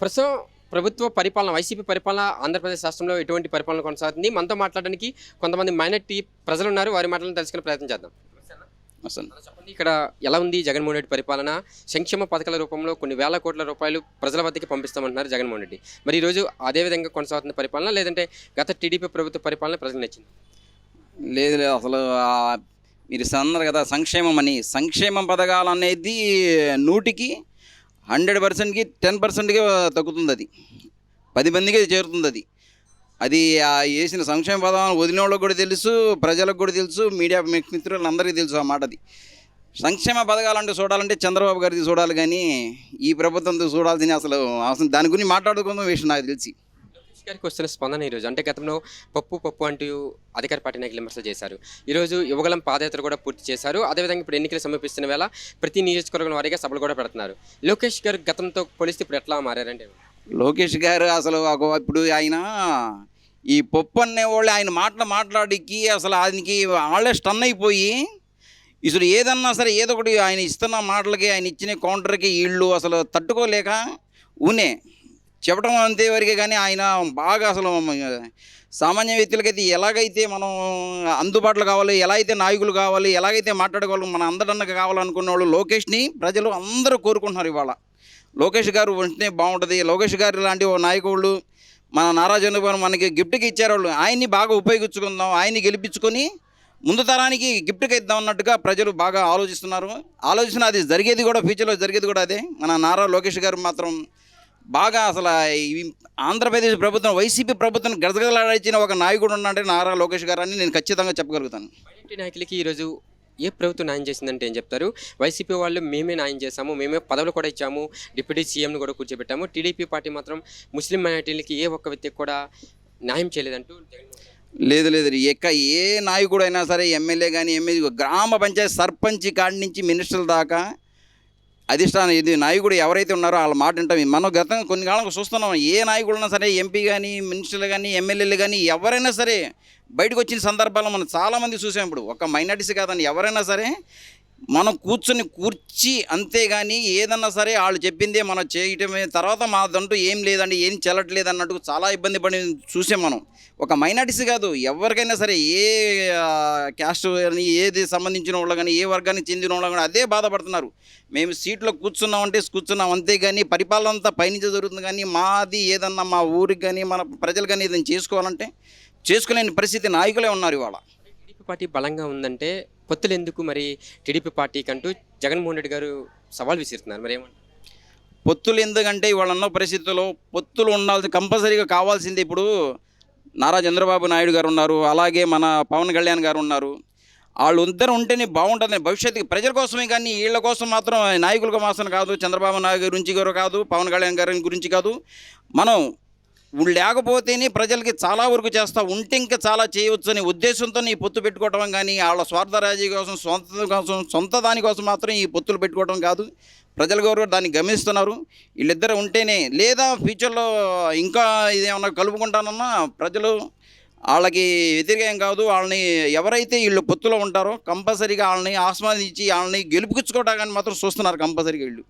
ప్రస్తుతం ప్రభుత్వ పరిపాలన వైసీపీ పరిపాలన ఆంధ్రప్రదేశ్ రాష్ట్రంలో ఎటువంటి పరిపాలన కొనసాగుతుంది? మనతో మాట్లాడడానికి కొంతమంది మైనార్టీ ప్రజలు ఉన్నారు. వారి మాటలను తెలుసుకునే ప్రయత్నం చేద్దాం. చెప్పండి ఇక్కడ ఎలా ఉంది జగన్మోహన్ రెడ్డి పరిపాలన? సంక్షేమ పథకాల రూపంలో కొన్ని వేల కోట్ల రూపాయలు ప్రజల వద్దకి పంపిస్తామంటున్నారు జగన్మోహన్ రెడ్డి. మరి ఈరోజు అదే విధంగా కొనసాగుతున్న పరిపాలన లేదంటే గత టీడీపీ ప్రభుత్వ పరిపాలన ప్రజలకు నచ్చింది? లేదు లేదు. అసలు మీరు అన్నారు కదా సంక్షేమం అని. సంక్షేమ పథకాలు అనేది నూటికి హండ్రెడ్ పర్సెంట్కి టెన్ పర్సెంట్గా తగ్గుతుంది అది. పది మందికి చేరుతుంది అది. అది ఆ వేసిన సంక్షేమ పథకం వదిలిన వాళ్ళకి కూడా తెలుసు ప్రజలకు కూడా తెలుసు మీడియా మిత్రులందరికీ తెలుసు ఆ మాట అది. సంక్షేమ పథకాలంటే చూడాలంటే చంద్రబాబు గారిది చూడాలి కానీ ఈ ప్రభుత్వంతో చూడాల్సిన అసలు అసలు దాని గురించి మాట్లాడుకుందాం విషయం నాకు తెలిసి. గారికి వస్తున్న స్పందన ఈరోజు అంటే గతంలో పప్పు పప్పు అంటూ అధికార పార్టీ నాయకులు విమర్శలు చేశారు. ఈరోజు యువగలం పాదయాత్ర కూడా పూర్తి చేశారు. అదేవిధంగా ఇప్పుడు ఎన్నికలు సమీపిస్తున్న వేళ ప్రతి నియోజకవర్గం వారిగా సభలు కూడా పెడుతున్నారు. లోకేష్ గారు గతంతో పోలిస్తే ఇప్పుడు ఎట్లా మారారంటే లోకేష్ గారు అసలు ఇప్పుడు ఆయన ఈ పప్పు అనేవాళ్ళు ఆయన మాటలు మాట్లాడికి అసలు ఆయనకి వాళ్ళే స్టన్ అయిపోయి ఇసలు ఏదన్నా సరే ఏదో ఒకటి ఆయన ఇస్తున్న మాటలకి ఆయన ఇచ్చిన కౌంటర్కి వీళ్ళు అసలు తట్టుకోలేక ఊనే. చెప్పడం అంతేవరకే కానీ ఆయన బాగా అసలు సామాన్య వ్యక్తులకైతే ఎలాగైతే మనం అందుబాటులో కావాలి ఎలా అయితే నాయకులు కావాలి ఎలాగైతే మాట్లాడుకోవాలి మన అందరన్నా కావాలనుకున్న వాళ్ళు లోకేష్ని ప్రజలు అందరూ కోరుకుంటున్నారు ఇవాళ. లోకేష్ గారు ఉంటే బాగుంటుంది. లోకేష్ గారు లాంటి ఓ నాయకులు మన నారా చంద్రబాబు మనకి గిఫ్ట్కి ఇచ్చారు వాళ్ళు ఆయన్ని బాగా ఉపయోగించుకుందాం ఆయన్ని గెలిపించుకొని ముందు తరానికి గిఫ్ట్కి ఇద్దాం అన్నట్టుగా ప్రజలు బాగా ఆలోచిస్తున్నారు. ఆలోచన అది జరిగేది కూడా ఫ్యూచర్లో జరిగేది కూడా అదే. మన నారా లోకేష్ గారు మాత్రం బాగా అసలు ఈ ఆంధ్రప్రదేశ్ ప్రభుత్వం వైసీపీ ప్రభుత్వం గజగజలాడించిన ఒక నాయకుడు ఉన్నాడంటే నారా లోకేష్ గారు అని నేను ఖచ్చితంగా చెప్పగలుగుతాను. నాయకులకి ఈరోజు ఏ ప్రభుత్వం న్యాయం చేసిందంటే ఏం చెప్తారు? వైసీపీ వాళ్ళు మేమే న్యాయం చేశాము మేమే పదవులు కూడా ఇచ్చాము డిప్యూటీ సీఎంను కూడా కూర్చోబెట్టాము. టీడీపీ పార్టీ మాత్రం ముస్లిం మైనార్టీలకి ఏ ఒక్క వ్యక్తికి కూడా న్యాయం చేయలేదంటూ లేదు లేదు ఎక్క ఏ నాయకుడు అయినా సరే ఎమ్మెల్యే కానీ ఎమ్మెల్యే గ్రామ పంచాయతీ సర్పంచ్ కాడి నుంచి మినిస్టర్ల దాకా అధిష్టానం ఇది నాయకుడు ఎవరైతే ఉన్నారో వాళ్ళ మాట వింటాం. మనం గతం కొన్ని కాలం చూస్తున్నాం ఏ నాయకుడున్నా సరే ఎంపీ కానీ మినిస్టర్లు కానీ ఎమ్మెల్యేలు కానీ ఎవరైనా సరే బయటకు వచ్చిన సందర్భాల్లో మనం చాలామంది చూసాం ఇప్పుడు. ఒక మైనార్టీస్ కాదని ఎవరైనా సరే మనం కూర్చొని కూర్చి అంతేగాని ఏదన్నా సరే వాళ్ళు చెప్పిందే మనం చేయటమే. తర్వాత మాదంటూ ఏం లేదండి ఏం చెల్లట్లేదు అన్నట్టు చాలా ఇబ్బంది పడి చూసాం మనం. ఒక మైనార్టీస్ కాదు ఎవరికైనా సరే ఏ క్యాస్ట్ కానీ ఏది సంబంధించిన వాళ్ళు కానీ ఏ వర్గానికి చెందిన వాళ్ళు కానీ అదే బాధపడుతున్నారు. మేము సీట్లో కూర్చున్నాం అంటే కూర్చున్నాం అంతేగాని పరిపాలన అంతా పైనుంచి జరుగుతుంది. కానీ మాది ఏదన్నా మా ఊరికి కానీ మన ప్రజలు కానీ ఏదైనా చేసుకోవాలంటే చేసుకోలేని పరిస్థితి నాయకులే ఉన్నారు ఇవాళ. టీడీపీ పార్టీ బలంగా ఉందంటే పొత్తులు ఎందుకు మరి టీడీపీ పార్టీకి అంటూ జగన్మోహన్ రెడ్డి గారు సవాల్ విసిరుతున్నారు. మరి ఏమంటారు? పొత్తులు ఎందుకంటే ఇవాళ ఉన్న పరిస్థితుల్లో పొత్తులు ఉండాల్సి కంపల్సరీగా కావాల్సింది ఇప్పుడు నారా చంద్రబాబు నాయుడు గారు ఉన్నారు అలాగే మన పవన్ కళ్యాణ్ గారు ఉన్నారు. వాళ్ళు ఇద్దరు ఉంటేనే బాగుంటుంది. భవిష్యత్తుకి ప్రజల కోసమే కానీ వీళ్ళ కోసం మాత్రం నాయకుల మాత్రం కాదు చంద్రబాబు నాయుడు గురించి గారు కాదు పవన్ కళ్యాణ్ గారి గురించి కాదు. మనం లేకపోతేనే ప్రజలకి చాలా వరకు చేస్తా ఉంటే ఇంకా చాలా చేయవచ్చు అనే ఉద్దేశంతో ఈ పొత్తు పెట్టుకోవడం కానీ వాళ్ళ స్వార్థ రాజీ కోసం సొంత కోసం సొంత దానికోసం మాత్రం ఈ పొత్తులు పెట్టుకోవడం కాదు. ప్రజలు గౌరవం దాన్ని గమనిస్తున్నారు. వీళ్ళిద్దరు ఉంటేనే లేదా ఫ్యూచర్లో ఇంకా ఇదేమన్నా కలుపుకుంటానన్నా ప్రజలు వాళ్ళకి వ్యతిరేకం కాదు. వాళ్ళని ఎవరైతే వీళ్ళు పొత్తులో ఉంటారో కంపల్సరీగా వాళ్ళని ఆస్వాదించి వాళ్ళని గెలుపుకొచ్చుకోవడానికి మాత్రం చూస్తున్నారు కంపల్సరీగా వీళ్ళు.